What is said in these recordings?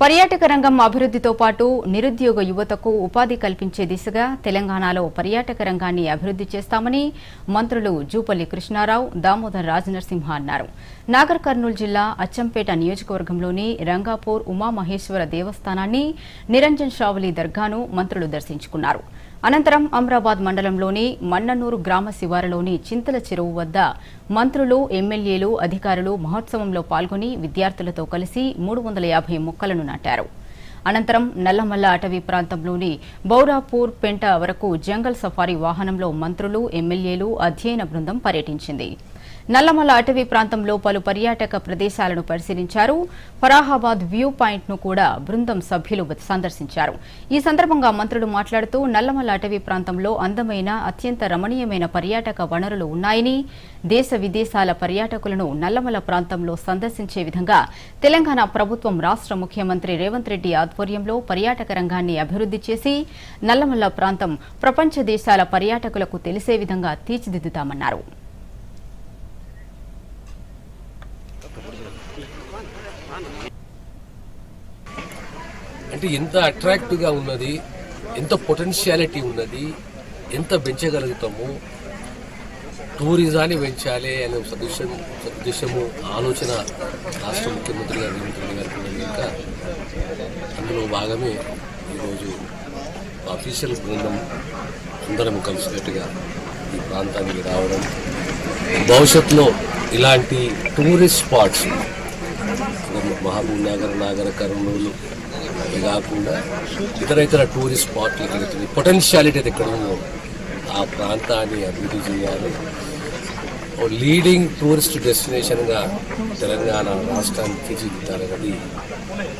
పర్యాటక రంగం అభివృద్ధితో పాటు నిరుద్యోగ యువతకు ఉపాధి కల్పించే దిశగా తెలంగాణలో పర్యాటక రంగాన్ని అభివృద్ధి చేస్తామని మంత్రులు జూపల్లి కృష్ణారావు దామోదర్ రాజనరసింహ అన్నారు. నాగర్ కర్నూలు జిల్లా అచ్చంపేట నియోజకవర్గంలోని రంగాపూర్ ఉమామహేశ్వర దేవస్థానాన్ని నిరంజన్ షావలి దర్గాను మంత్రులు దర్శించుకున్నారు. అనంతరం అమరాబాద్ మండలంలోని మన్ననూరు గ్రామ శివారులోని చింతల చెరువు వద్ద మంత్రులు ఎమ్మెల్యేలు అధికారులు మహోత్సవంలో పాల్గొని విద్యార్థులతో కలిసి మూడు వందల యాభై మొక్కలను నాటారు. అనంతరం నల్లమల్ల అటవీ ప్రాంతంలోని బౌరాపూర్ పెంట వరకు జంగల్ సఫారీ వాహనంలో మంత్రులు ఎమ్మెల్యేలు అధ్యయన బృందం పర్యటించింది. నల్లమల అటవీ ప్రాంతంలో పలు పర్యాటక ప్రదేశాలను పరిశీలించారు. ఫరాహాబాద్ వ్యూ పాయింట్ను కూడా బృందం సభ్యులు సందర్శించారు. ఈ సందర్భంగా మంత్రులు మాట్లాడుతూ నల్లమల అటవీ ప్రాంతంలో అందమైన అత్యంత రమణీయమైన పర్యాటక వనరులు ఉన్నాయని దేశ విదేశాల పర్యాటకులను నల్లమల ప్రాంతంలో సందర్శించే విధంగా తెలంగాణ ప్రభుత్వం రాష్ట్ర ముఖ్యమంత్రి రేవంత్ రెడ్డి ఆధ్వర్యంలో పర్యాటక రంగాన్ని అభివృద్ధి చేసి నల్లమల్ల ప్రాంతం ప్రపంచ దేశాల పర్యాటకులకు తెలిసే విధంగా తీర్చిదిద్దుతామన్నారు. అంటే ఎంత అట్రాక్టివ్గా ఉన్నది ఎంత పొటెన్షియాలిటీ ఉన్నది ఎంత పెంచగలుగుతాము? టూరిజాన్ని పెంచాలి అనే సదుశం సదుద్దేశము ఆలోచన రాష్ట్ర ముఖ్యమంత్రి గారు రేవంత్ అందులో భాగమే ఈరోజు అఫీషియల్ బృందం అందరం కలిసినట్టుగా ఈ ప్రాంతానికి రావడం. భవిష్యత్తులో ఇలాంటి tourist spots Mahabub Nagar Nagarkurnool ఇవి కాకుండా ఇతర ఇతర టూరిస్ట్ స్పాట్లు ఎక్కడైతే పొటెన్షియాలిటీ ఎక్కడ ఉందో ఆ ప్రాంతాన్ని అభివృద్ధి చేయాలి. లీడింగ్ టూరిస్ట్ డెస్టినేషన్గా తెలంగాణ రాష్ట్రాన్ని తీర్చిదిద్దాలన్నది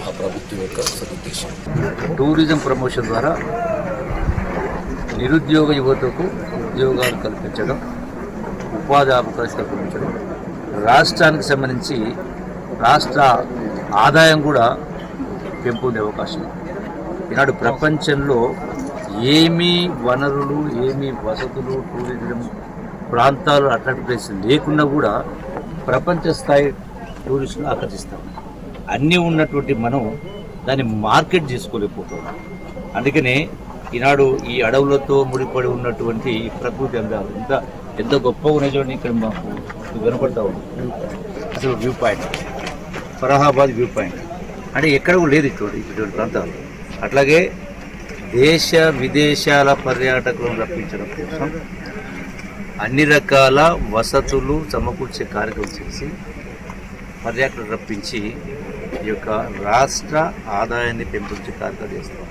ఆ ప్రభుత్వం యొక్క సదుద్దేశం. టూరిజం ప్రమోషన్ ద్వారా నిరుద్యోగ యువతకు ఉద్యోగాలు కల్పించడం ఉపాధి అవకాశాలు కల్పించడం రాష్ట్రానికి సంబంధించి రాష్ట్ర ఆదాయం కూడా పెంపొందే అవకాశం. ఈనాడు ప్రపంచంలో ఏమీ వనరులు ఏమీ వసతులు టూరిజం ప్రాంతాలు అట్లాంటి ప్లేస్ లేకున్నా కూడా ప్రపంచ స్థాయి టూరిస్టులు ఆకర్షిస్తాం అన్నీ ఉన్నటువంటి మనం దాన్ని మార్కెట్ చేసుకోలేకపోతున్నాం. అందుకనే ఈనాడు ఈ అడవులతో ముడిపడి ఉన్నటువంటి ఈ ప్రకృతి అందాలు ఎంత ఎంత గొప్పగా ఉన్నాయి చూడండి ఇక్కడ మాకు కనపడతా ఉంది. అసలు view point. Farahabad view point. అంటే ఎక్కడ కూడా లేదు ఇటువంటి ఇటువంటి ప్రాంతాలు. అట్లాగే దేశ విదేశాల పర్యాటకులను రప్పించడం కోసం అన్ని రకాల వసతులు సమకూర్చే కార్యక్రమం చేసి పర్యాటకులు రప్పించి ఈ యొక్క రాష్ట్ర ఆదాయాన్ని పెంపొంచే కార్యక్రమం చేస్తాం.